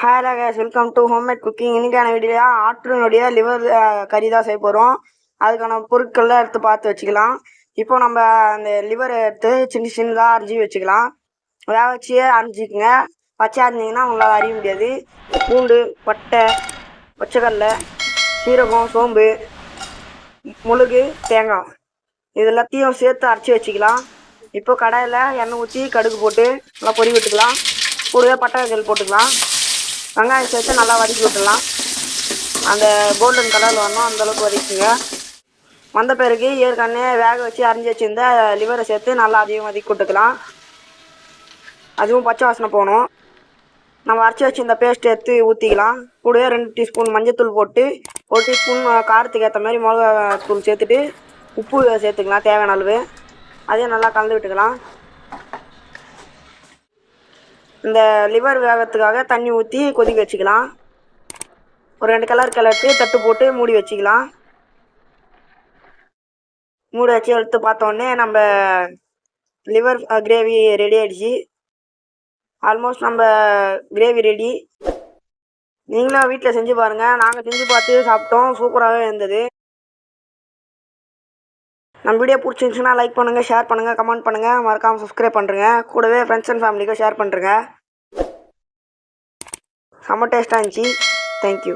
Hello guys welcome to homemade cooking இன்றைக்கான video ஆற்றுனுடைய liver கறி தான் செய்ய போகிறோம் அதுக்கான பொருட்கள்லாம் எடுத்து பார்த்து வச்சுக்கலாம். இப்போ நம்ம அந்த லிவரை எடுத்து சின்ன சின்னதாக அரிஞ்சு வச்சுக்கலாம். வேக வச்சு அரிஞ்சிக்கங்க. பச்சை அரிஞ்சிங்கன்னா உங்களால் அறிய முடியாது. பூண்டு பட்டை பச்சைக்கடலை சீரகம் சோம்பு முழுகு தேங்காய். இது எல்லாத்தையும் சேர்த்து அரைச்சி வச்சுக்கலாம். இப்போ கடாயில் எண்ணெய் ஊற்றி கடுகு போட்டு நல்லா பொரி விட்டுக்கலாம். கூடவே பட்டை வகைகள் போட்டுக்கலாம். வெங்காயம் சேர்த்து நல்லா வதக்கி விட்டுடலாம். அந்த கோல்டன் கலரில் வரணும் அந்தளவுக்கு வதக்கிங்க. வந்த பிறகு ஏற்கனவே வேக வச்சு அரிஞ்சு வச்சுருந்த லிவரை சேர்த்து நல்லா அதையும் வதக்கி விட்டுக்கலாம் அதுவும் பச்சை வாசனை போகணும். நம்ம அரைச்சி வச்சுருந்த பேஸ்ட் எடுத்து ஊற்றிக்கலாம் கூடவே ரெண்டு டீஸ்பூன் மஞ்சத்தூள் போட்டு ஒரு டீஸ்பூன் காரத்துக்கு ஏற்ற மாதிரி மிளகா தூள் சேர்த்துட்டு உப்பு சேர்த்துக்கலாம் தேவையான அளவு. அதையும் நல்லா கலந்து விட்டுக்கலாம். இந்த லிவர் வேகத்துக்காக தண்ணி ஊற்றி கொதிக்க வச்சுக்கலாம். ஒரு ரெண்டு கலர் கிளட்டு தட்டு போட்டு மூடி வச்சுக்கலாம். மூடி வச்சு எடுத்து பார்த்தோன்னே நம்ம லிவர் கிரேவி ரெடி ஆகிடுச்சு ஆல்மோஸ்ட் நம்ம கிரேவி ரெடி நீங்களும் வீட்டில் செஞ்சு பாருங்கள் நாங்கள் செஞ்சு பார்த்து சாப்பிட்டோம். சூப்பராகவே இருந்தது. நம்ம வீடியோ பிடிச்சிருந்துச்சுன்னா லைக் பண்ணுங்கள் ஷேர் பண்ணுங்கள் கமெண்ட் பண்ணுங்கள் மறக்காமல் சப்ஸ்கிரைப் பண்ணுறேங்க கூடவே ஃப்ரெண்ட்ஸ் அண்ட் ஃபேமிலிக்கும் ஷேர் பண்ணுறேங்க செம்ம டேஸ்ட்டாக இருந்துச்சு. தேங்க்யூ